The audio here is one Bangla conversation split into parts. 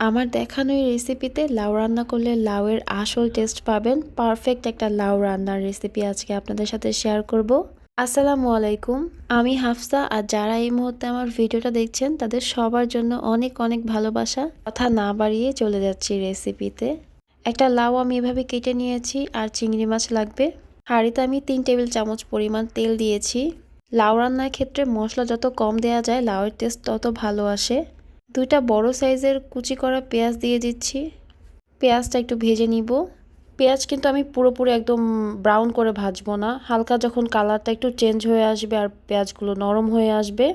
আমার দেখানো এই রেসিপিতে লাউ রান্না করলে লাউয়ের আসল টেস্ট পাবেন। পারফেক্ট একটা লাউ রান্নার রেসিপি আজকে আপনাদের সাথে শেয়ার করব। আসসালামু আলাইকুম, আমি হাফসা আর যারা এই মুহূর্তে আমার ভিডিওটা দেখছেন, তাদের সবার জন্য অনেক অনেক ভালোবাসা। কথা না বাড়িয়ে চলে যাচ্ছি রেসিপিতে একটা লাউ আমি এভাবে কেটে নিয়েছি আর চিংড়ি মাছ লাগবে। হাঁড়িতে আমি তিন টেবিল চামচ পরিমাণ তেল দিয়েছি। লাউ রান্নার ক্ষেত্রে মশলা যত কম দেওয়া যায়, লাউয়ের টেস্ট তত ভালো আসে। দুইটা বড় সাইজের কুচি করা পেঁয়াজ দিয়ে দিচ্ছি। পেঁয়াজটা একটু ভেজে নিব। পেঁয়াজ কিন্তু আমি পুরোপুরি একদম ব্রাউন করে ভাজবো না। হালকা যখন কালারটা একটু চেঞ্জ হয়ে আসবে আর পেঁয়াজগুলো নরম হয়ে আসবে,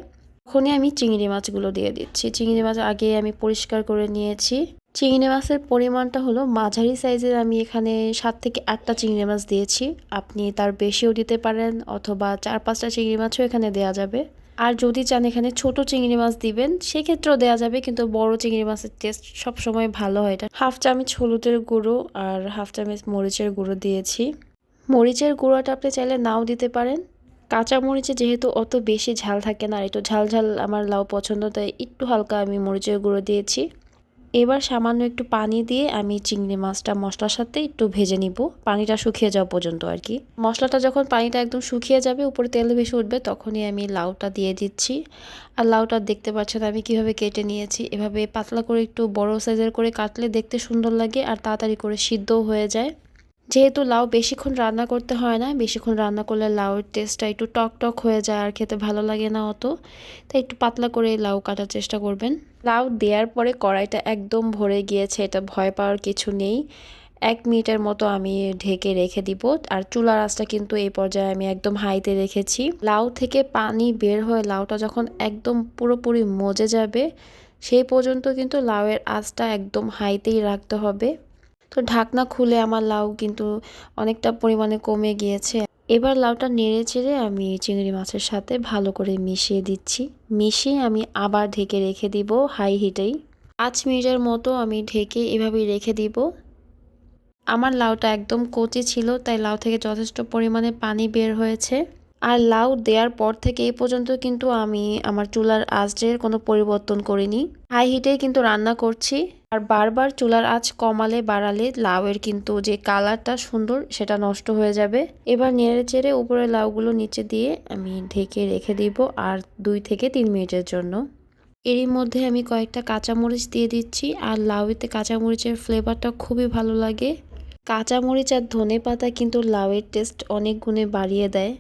তখনই আমি চিংড়ি মাছগুলো দিয়ে দিচ্ছি। চিংড়ি মাছ আগে আমি পরিষ্কার করে নিয়েছি। চিংড়ি মাছের পরিমাণটা হলো মাঝারি সাইজের। আমি এখানে সাত থেকে আটটা চিংড়ি মাছ দিয়েছি। আপনি তার বেশিও দিতে পারেন অথবা চার পাঁচটা চিংড়ি মাছও এখানে দেওয়া যাবে। আর যদি চান এখানে ছোট চিংড়ি মাছ দিবেন, সেক্ষেত্রেও দেওয়া যাবে, কিন্তু বড় চিংড়ি মাছের টেস্ট সবসময় ভালো হয় এটা। হাফ চামচ হলুদের গুঁড়ো আর হাফ চামচ মরিচের গুঁড়ো দিয়েছি। মরিচের গুঁড়োটা আপনি চাইলে নাও দিতে পারেন। কাঁচা মরিচে যেহেতু অত বেশি ঝাল থাকে না, আর একটু ঝাল ঝাল আমার লাউ পছন্দ, তাই একটু হালকা আমি মরিচের গুঁড়ো দিয়েছি। এবার সামান্য একটু পানি দিয়ে আমি চিংড়ি মাছটা মশলার সাথে একটু ভেজে নিব। পানিটা শুকিয়ে যাওয়া পর্যন্ত আর কি। মশলাটা যখন পানিটা একদম শুকিয়ে যাবে, উপরে তেল ভেসে উঠবে, তখনই আমি লাউটা দিয়ে দিচ্ছি। আর লাউটা দেখতে পাচ্ছেন আমি কীভাবে কেটে নিয়েছি। এভাবে পাতলা করে একটু বড় সাইজের করে কাটলে দেখতে সুন্দর লাগে আর তাড়াতাড়ি করে সিদ্ধও হয়ে যায়। যেহেতু লাউ বেশিক্ষণ রান্না করতে হয় না, বেশিক্ষণ রান্না করলে লাউয়ের টেস্টটা একটু টক টক হয়ে যায় আর খেতে ভালো লাগে না অত। তাই একটু পাতলা করে লাউ কাটার চেষ্টা করবেন। লাউ দেওয়ার পরে কড়াইটা একদম ভরে গিয়েছে, এটা ভয় পাওয়ার কিছু নেই। এক মিনিটের মতো আমি ঢেকে রেখে দিব আর চুলার আঁচটা কিন্তু এই পর্যায়ে আমি একদম হাইতে রেখেছি। লাউ থেকে পানি বের হয়ে লাউটা যখন একদম পুরোপুরি মজে যাবে, সেই পর্যন্ত কিন্তু লাউয়ের আঁচটা একদম হাইতেই রাখতে হবে। তো ঢাকনা খুলে আমার লাউ কিন্তু অনেকটা পরিমাণে কমে গিয়েছে। এবার লাউটা নেড়ে চেড়ে আমি চিংড়ি মাছের সাথে ভালো করে মিশিয়ে দিচ্ছি। মিশিয়ে আমি আবার ঢেকে রেখে দিব হাই হিটেই। পাঁচ মিনিটের মতো আমি ঢেকে এভাবেই রেখে দিব। আমার লাউটা একদম কচি ছিল, তাই লাউ থেকে যথেষ্ট পরিমাণে পানি বের হয়েছে। আর লাউ দেওয়ার পর থেকে এই পর্যন্ত কিন্তু আমি আমার চুলার আঁচের কোনো পরিবর্তন করিনি। হাই হিটেই কিন্তু রান্না করছি। আর বারবার চুলার আঁচ কমালে বাড়ালে লাউয়ের কিন্তু যে কালারটা সুন্দর সেটা নষ্ট হয়ে যাবে। এবার নেড়ে চেড়ে উপরে লাউগুলো নিচে দিয়ে আমি ঢেকে রেখে দিব আর দুই থেকে তিন মিনিটের জন্য। এরই মধ্যে আমি কয়েকটা কাঁচামরিচ দিয়ে দিচ্ছি আর লাউতে কাঁচামরিচের ফ্লেভারটা খুবই ভালো লাগে। কাঁচামরিচ আর ধনে পাতা কিন্তু লাউয়ের টেস্ট অনেক গুণে বাড়িয়ে দেয়।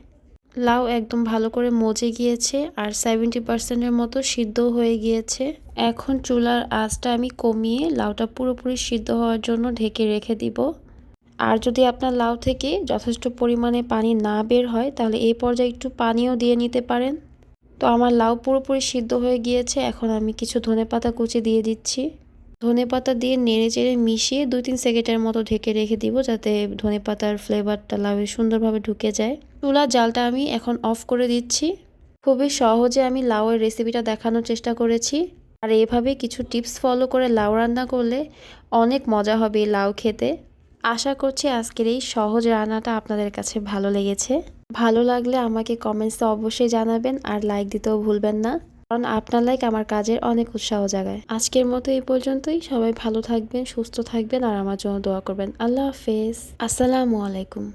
লাউ একদম ভালো করে মজে গিয়েছে আর সেভেন্টি পার্সেন্টের মতো সিদ্ধ হয়ে গিয়েছে। এখন চুলার আঁচটা আমি কমিয়ে লাউটা পুরোপুরি সিদ্ধ হওয়ার জন্য ঢেকে রেখে দিব। আর যদি আপনার লাউ থেকে যথেষ্ট পরিমাণে পানি না বের হয়, তাহলে এই পর্যায়ে একটু পানিও দিয়ে নিতে পারেন। তো আমার লাউ পুরোপুরি সিদ্ধ হয়ে গিয়েছে, এখন আমি কিছু ধনে পাতা কুচি দিয়ে দিচ্ছি। ধনে পাতা দিয়ে নেড়ে চেড়ে মিশিয়ে দুই তিন সেকেন্ডের মতো ঢেকে রেখে দিব, যাতে ধনে পাতার ফ্লেভারটা লাউয়ে সুন্দরভাবে ঢুকে যায়। চুলার জালটা আমি এখন অফ করে দিচ্ছি। খুবই সহজে আমি লাউয়ের রেসিপিটা দেখানোর চেষ্টা করেছি। আর এভাবে কিছু টিপস ফলো করে লাউ রান্না করলে অনেক মজা হবে লাউ খেতে। আশা করছি আজকের এই সহজ রান্নাটা আপনাদের কাছে ভালো লেগেছে। ভালো লাগলে আমাকে কমেন্টসে অবশ্যই জানাবেন আর লাইক দিতেও ভুলবেন না। কারণ আপনার লাইক আমার কাজের অনেক উৎসাহ জাগায়। আজকের মতো এই পর্যন্তই। সবাই ভালো থাকবেন, সুস্থ থাকবেন আর আমার জন্য দোয়া করবেন। আল্লাহ হাফেজ। আসসালামু আলাইকুম।